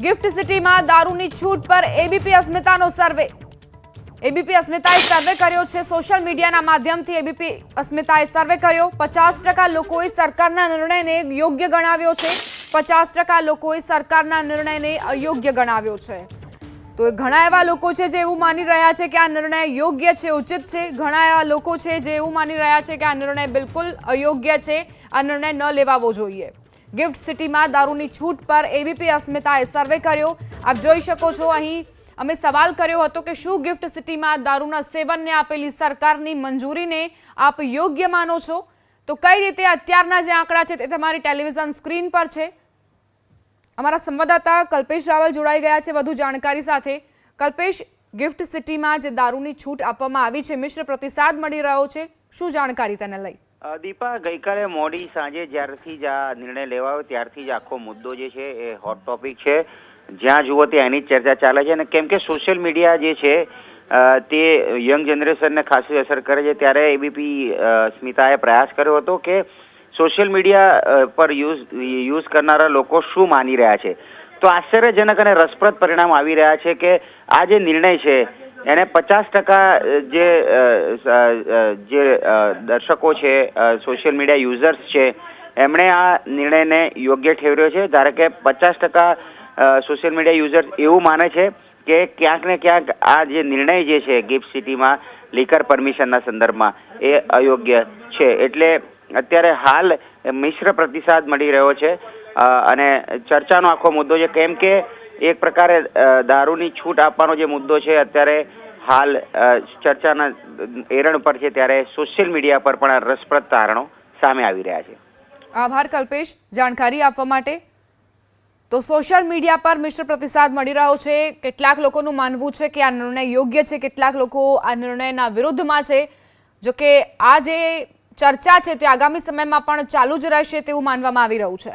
Gift સિટીમાં દારૂની છૂટ પર એબીપી અસ્મિતાનો સર્વે. એબીપી અસ્મિતાએ સર્વે કર્યો છે. સોશિયલ મીડિયાના માધ્યમથી એબીપી અસ્મિતાએ સર્વે કર્યો. પચાસ ટકા લોકોએ સરકારના નિર્ણયને યોગ્ય ગણાવ્યો છે. પચાસ ટકા લોકોએ સરકારના નિર્ણયને અયોગ્ય ગણાવ્યો છે. તો ઘણા એવા લોકો છે જે એવું માની રહ્યા છે કે આ નિર્ણય યોગ્ય છે, ઉચિત છે. ઘણા એવા લોકો છે જે એવું માની રહ્યા છે કે આ નિર્ણય બિલકુલ અયોગ્ય છે. આ નિર્ણય ન લેવાવો જોઈએ. ગિફ્ટ સિટીમાં દારૂની છૂટ પર એબીપી અસ્મિતાએ સર્વે કર્યો. આપ જોઈ શકો છો અહીં અમે સવાલ કર્યો હતો કે શું ગિફ્ટ સિટીમાં દારૂના સેવનને આપેલી સરકારની મંજૂરીને આપ યોગ્ય માનો છો? તો કઈ રીતે અત્યારના જે આંકડા છે તે તમારી ટેલિવિઝન સ્ક્રીન પર છે. અમારા સંવાદદાતા કલ્પેશ રાવલ જોડાઈ ગયા છે વધુ જાણકારી સાથે. કલ્પેશ, ગિફ્ટ સિટીમાં જે દારૂની છૂટ આપવામાં આવી છે, મિશ્ર પ્રતિસાદ મળી રહ્યો છે. શું જાણકારી તેને લઈ? દીપા, ગઈકાલે મોડી સાંજે જ્યારથી જ આ નિર્ણય લેવાયો ત્યારથી જ આખો મુદ્દો જે છે એ હોટ ટોપિક છે. જ્યાં જુઓ ત્યાં એની ચર્ચા ચાલે છે અને કેમ કે સોશિયલ મીડિયા જે છે તે યંગ જનરેશનને ખાસી અસર કરે છે. ત્યારે એબીપી સ્મિતાએ પ્રયાસ કર્યો હતો કે સોશિયલ મીડિયા પર યુઝ યુઝ કરનારા લોકો શું માની રહ્યા છે? તો આશ્ચર્યજનક અને રસપ્રદ પરિણામ આવી રહ્યા છે કે આ જે નિર્ણય છે એને પચાસ ટકા જે જે દર્શકો છે સોશિયલ મીડિયા યુઝર્સ છે, એમણે આ નિર્ણયને યોગ્ય ઠેરવ્યો છે. ધારો કે પચાસ ટકા સોશિયલ મીડિયા યુઝર્સ એવું માને છે કે ક્યાંક ને ક્યાંક આ જે નિર્ણય જે છે ગિફ્ટ સિટીમાં લીકર પરમિશનના સંદર્ભમાં, એ અયોગ્ય છે. એટલે અત્યારે હાલ મિશ્ર પ્રતિસાદ મળી રહ્યો છે. અને ચર્ચાનો આખો મુદ્દો છે, કેમ કે એક પ્રકારે દારૂની છૂટ આપવાનો જે મુદ્દો છે, અત્યારે હાલ ચર્ચાના એરણ પર છે, ત્યારે સોશિયલ મીડિયા પર પણ રસપ્રદ તારણો સામે આવી રહ્યા છે. આભાર કલ્પેશ. જાણકારી આપવા માટે તો સોશિયલ મીડિયા પર મિશ્ર પ્રતિસાદ મળી રહ્યો છે. કેટલાક લોકોનું માનવું છે કે આ નિર્ણય યોગ્ય છે. કેટલાક લોકો આ નિર્ણયના વિરુદ્ધમાં છે. જો કે આ જે ચર્ચા છે તે આગામી સમયમાં પણ ચાલુ જ રહેશે તેવું માનવામાં આવી રહ્યું છે.